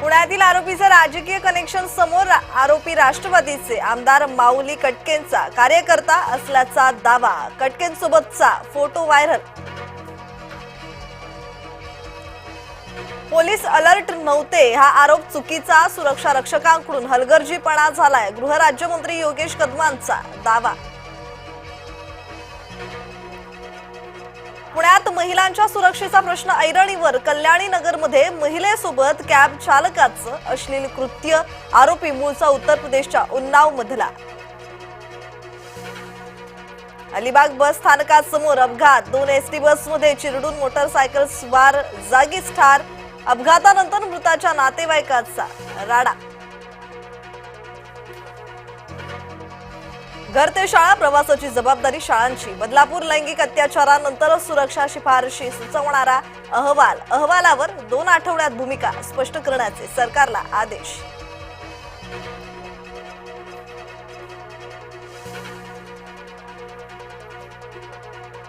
पुण्यातील आरोपीचं राजकीय कनेक्शन समोर आरोपी राष्ट्रवादीचे आमदार माऊली कटकेंचा कार्यकर्ता असल्याचा दावा. कटकेंसोबतचा फोटो व्हायरल. पोलीस अलर्ट नव्हते. हा आरोप चुकीचा सुरक्षा रक्षकांकडून हलगर्जीपणा झालाय. गृहराज्यमंत्री योगेश कदमांचा दावा. महिलांच्या सुरक्षेचा प्रश्न ऐरणीवर कल्याणी नगरमध्ये महिलेसोबत कॅब चालकाचं अश्लील कृत्य आरोपी मूळचा उत्तर प्रदेशच्या उन्नाव मधला. अलिबाग बस स्थानकासमोर अपघात. दोन एसटी बसमध्ये चिरडून मोटरसायकल स्वार जागीच ठार. अपघातानंतर मृताच्या नातेवाईकाचा राडा. घर ते शाळा प्रवासाची जबाबदारी शाळांची. बदलापूर लैंगिक अत्याचारानंतर सुरक्षा शिफारशी सुचवणारा अहवाल. अहवालावर दोन आठवड्यात भूमिका स्पष्ट करण्याचे सरकारला आदेश.